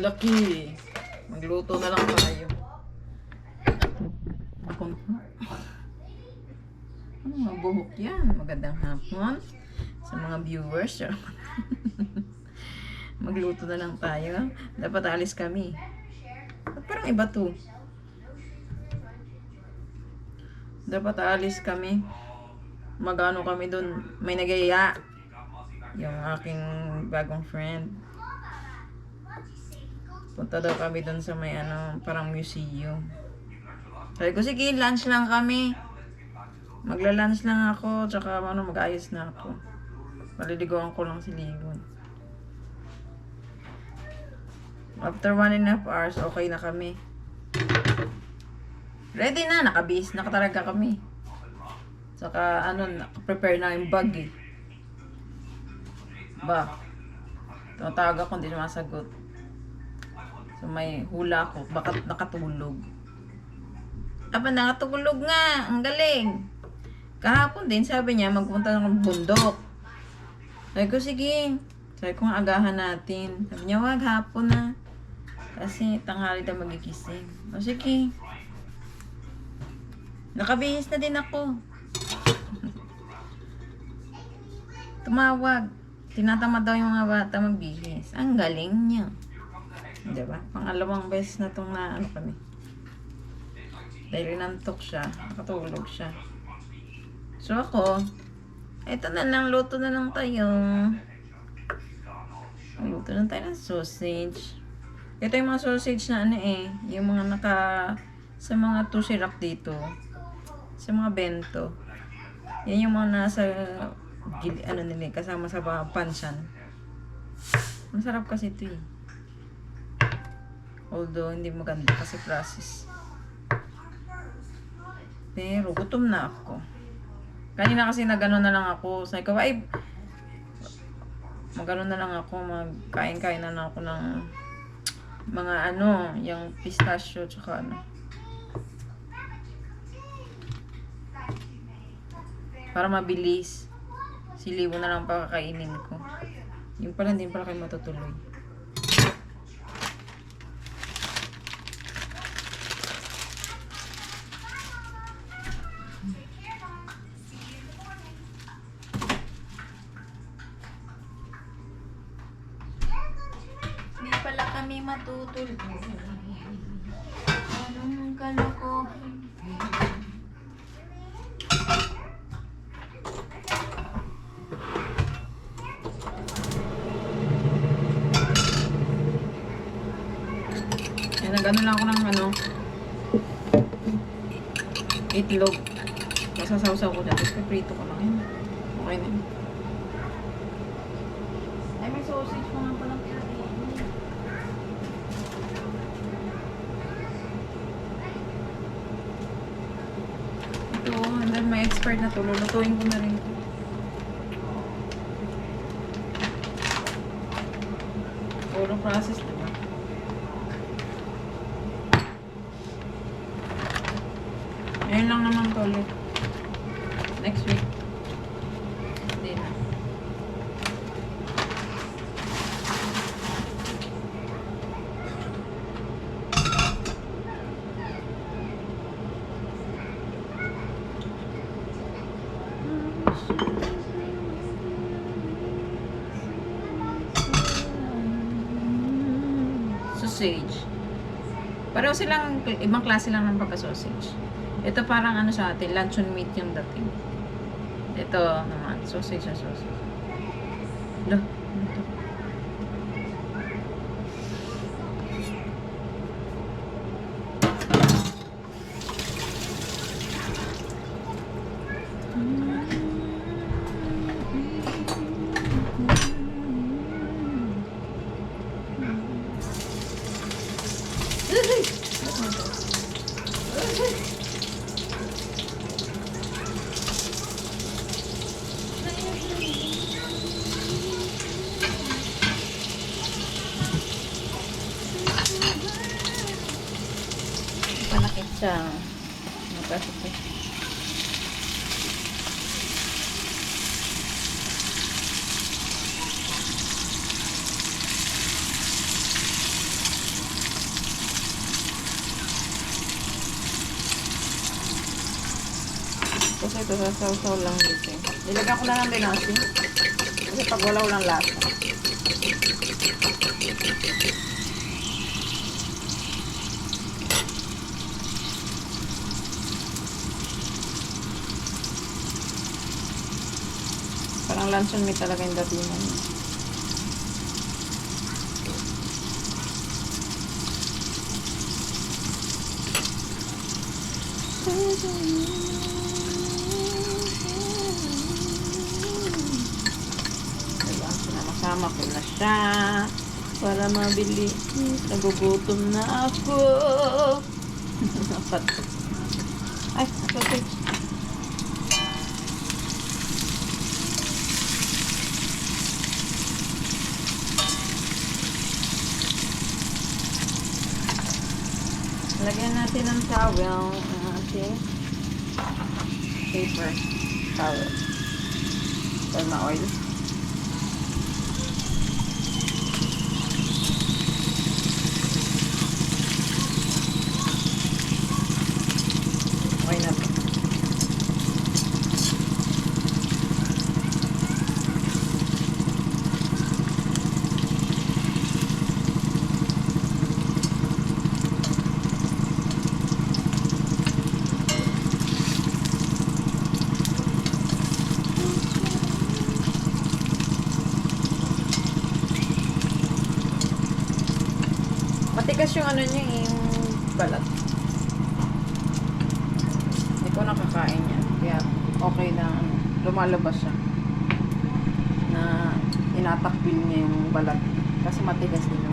Laki. Magluto na lang tayo. Ano mga buhok yan? Magandang hapon sa mga viewers. Magluto na lang tayo. Dapat alis kami. Parang iba to? Dapat alis kami. Magano kami dun. May nagaya. Yung aking bagong friend. Punta daw kami dun sa may ano, parang museum. Sabi ko, sige, lunch lang kami. Magla-lunch lang ako, tsaka ano, mag-ayos na ako. Paliligawan ko lang si Ligon. After one and a half hours, okay na kami. Ready na, nakabihis na talaga kami. Saka ano, prepare na yung bag eh. Ba, tumatawag ako, hindi sumasagot. So may hula ko, baka nakatulog. Aba, nakatulog nga, ang galing. Kahapon din, sabi niya, magpunta ng bundok. Sabi ko, sige. Sabi ko, agahan natin. Sabi niya, wag, hapon na. Kasi tanghali daw magigising. O sige. Nakabihis na din ako. Tumawag. Tinatamad daw yung mga bata magbihis. Ang galing niya. Diba? Pangalawang beses na itong na ano kami. Dahil inantok siya. Nakatulog siya. So ako, ito na lang, luto na lang tayo. Luto na tayo ng sausage. Ito yung mga sausage na ano eh, yung mga naka, sa mga tusirak dito. Sa mga bento. Yan yung mga nasa, ano nila, eh, kasama sa pansyan. Masarap kasi ito eh. Although, hindi maganda kasi process. Pero, gutom na ako. Kanina kasi nagano na lang ako. Sabi ko, ay, magano na lang ako, magkain-kain na lang ako ng mga ano, yung pistachio, tsaka ano. Para mabilis. Silibo na lang pakakainin ko. Yung pala, hindi pala kayo matutuloy. Hindi pala kami matutuloy. Anong kalokohan? Nag-ano lang ako ng ano, itlog. Masasawsaw ko dyan. Tapos prito ko lang yun. Okay na yun. Ay, may sausage pa nga palang Ito, and then may expert na to. Lulutuin ko na rin ito. Puro process, diba? Ngayon lang naman to ulit. Next week. Hindi na. Sausage. Pareho silang, ibang klase lang ng pagka-sausage. Ito parang ano sa atin, luncheon meat yung dating. Ito naman, sausage na sausage. siya. Napasok ko. Kasi ito sasaw-saw lang dito. Eh. Nilagyan ko na lang din asin. Kasi pag wala walang lasa. Parang lanson meat talaga yung datingan. niya. Diba? Sinama-sama ko na siya para mabili. Nagugutom na ako. Ay, sausage. Lagyan natin ng towel ang ating paper towel. Or ma-oil. Okay na to. Matigas yung ano niya, yung balat. Hindi ko nakakain yan. Kaya okay na ano, lumalabas siya. Na inatakbil niya yung balat. Kasi matigas din yung